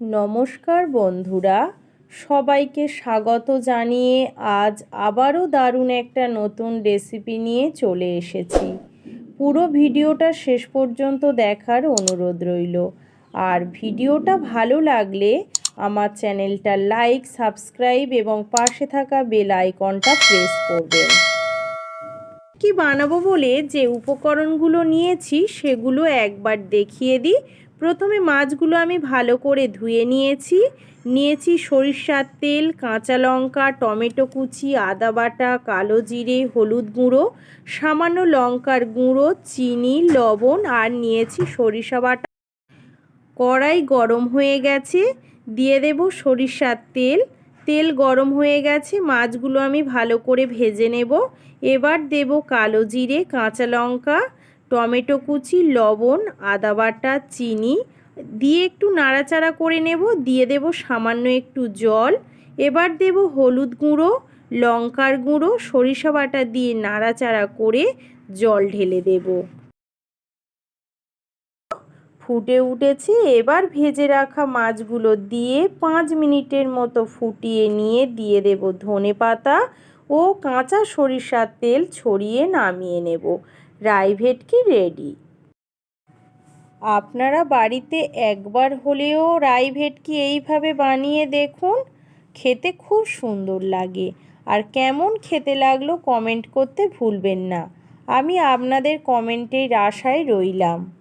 নমস্কার বন্ধুরা, সবাইকে স্বাগত জানিয়ে আজ আবারও দারুণ একটা নতুন রেসিপি নিয়ে চলে এসেছি। পুরো ভিডিওটা শেষ পর্যন্ত দেখার অনুরোধ রইল। আর ভিডিওটা ভালো লাগলে আমার চ্যানেলটা লাইক, সাবস্ক্রাইব এবং পাশে থাকা বেল আইকনটা প্রেস করবেন। কি বানাবো বলে যে উপকরণগুলো নিয়েছি সেগুলো একবার দেখিয়ে দিই। প্রথমে মাছগুলো আমি ভালো করে ধুয়ে নিয়েছি। নিয়েছি সরিষার তেল, কাঁচা লঙ্কা, টমেটো কুচি, আদা বাটা, কালো জিরে, হলুদ গুঁড়ো, সামান্য লঙ্কার গুঁড়ো, চিনি, লবণ আর নিয়েছি সরিষা বাটা। কড়াই গরম হয়ে গেছে, দিয়ে দেব সরিষার তেল। তেল গরম হয়ে গেছে, মাছগুলো আমি ভালো করে ভেজে নেব। এবার দেব কালো জিরে, কাঁচা লঙ্কা টমেটো কুচি, লবণ, আদা বাটা, চিনি দিয়ে একটু নাড়াচাড়া করে নেব। দিয়ে দেব সামান্য একটু জল। এবার দেব হলুদ গুঁড়ো, লঙ্কার গুঁড়ো, সরিষা বাটা দিয়ে নাড়াচাড়া করে জল ঢেলে দেব। ফুটে উঠেছে। এবার ভেজে রাখা মাছগুলো দিয়ে পাঁচ মিনিটের মতো ফুটিয়ে নিয়ে দিয়ে দেব ধনে পাতা ও কাঁচা সরিষার তেল ছড়িয়ে নামিয়ে নেব। রাই ভেটকি রেডি। আপনারা বাড়িতে একবার হলেও রাই ভেটকি এইভাবে বানিয়ে দেখুন, খেতে খুব সুন্দর লাগে। আর কেমন খেতে লাগল কমেন্ট করতে ভুলবেন না। আমি আপনাদের কমেন্টের আশায় রইলাম।